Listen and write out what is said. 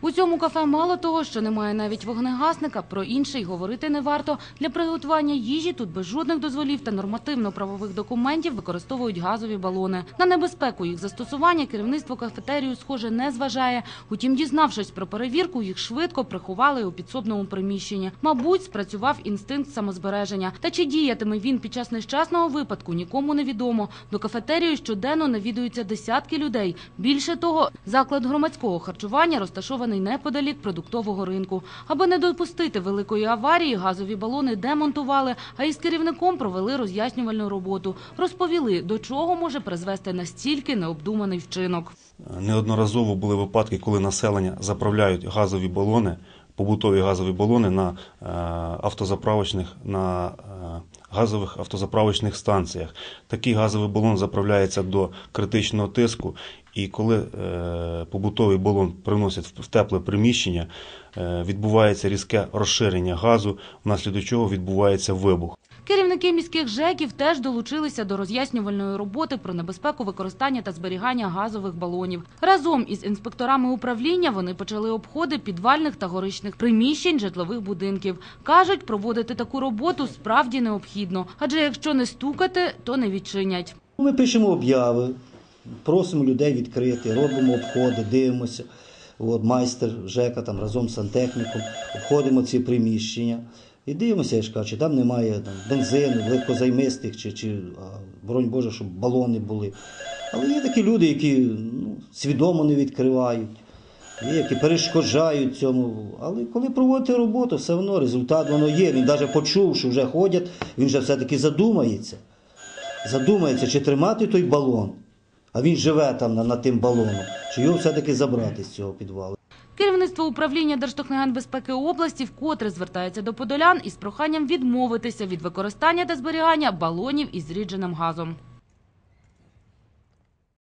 У цьому кафе мало того, що немає навіть вогнегасника, про інше й говорити не варто. Для приготування їжі тут без жодних дозволів та нормативно-правових документів використовують газові балони. На небезпеку їх застосування керівництво кафетерію, схоже, не зважає. Утім, дізнавшись про перевірку, їх швидко приховали у підсобному приміщенні. Мабуть, спрацював інстинкт самозбереження. Та чи діятиме він під час нещасного випадку, нікому не відомо. До кафетерію щоденно навідуються десятки людей. Більше того, заклад громадського харчування розташований неподалік продуктового ринку. Аби не допустити великої аварії, газові балони демонтували, а із керівником провели роз'яснювальну роботу. Розповіли, до чого може призвести настільки необдуманий вчинок. Неодноразово були випадки, коли населення заправляють газові балони, побутові газові балони на е, автозаправочних на е, газових автозаправочних станціях. Такий газовий балон заправляється до критичного тиску, і коли е, побутовий балон приносять в тепле приміщення, відбувається різке розширення газу, внаслідок чого відбувається вибух. Керівники міських ЖЕКів теж долучилися до роз'яснювальної роботи про небезпеку використання та зберігання газових балонів. Разом із інспекторами управління вони почали обходи підвальних та горичних приміщень житлових будинків. Кажуть, проводити таку роботу справді необхідно, адже якщо не стукати, то не відчинять. Ми пишемо обяви, просимо людей відкрити, робимо обходи, дивимося. От, майстер ЖЕКа там разом з сантехніком обходимо ці приміщення і дивимося, я ж кажу, чи там немає там, бензину, легкозаймистих, чи, чи боронь Боже, щоб балони були. Але є такі люди, які ну, свідомо не відкривають, є, які перешкоджають цьому. Але коли проводите роботу, все одно результат воно є. Він навіть почув, що вже ходять, він вже все-таки задумається задумається, чи тримати той балон, а він живе там на- над тим балоном, чи його все-таки забрати з цього підвалу. Керівництво управління Держтехногенбезпеки області вкотре звертається до подолян із проханням відмовитися від використання та зберігання балонів із рідженим газом.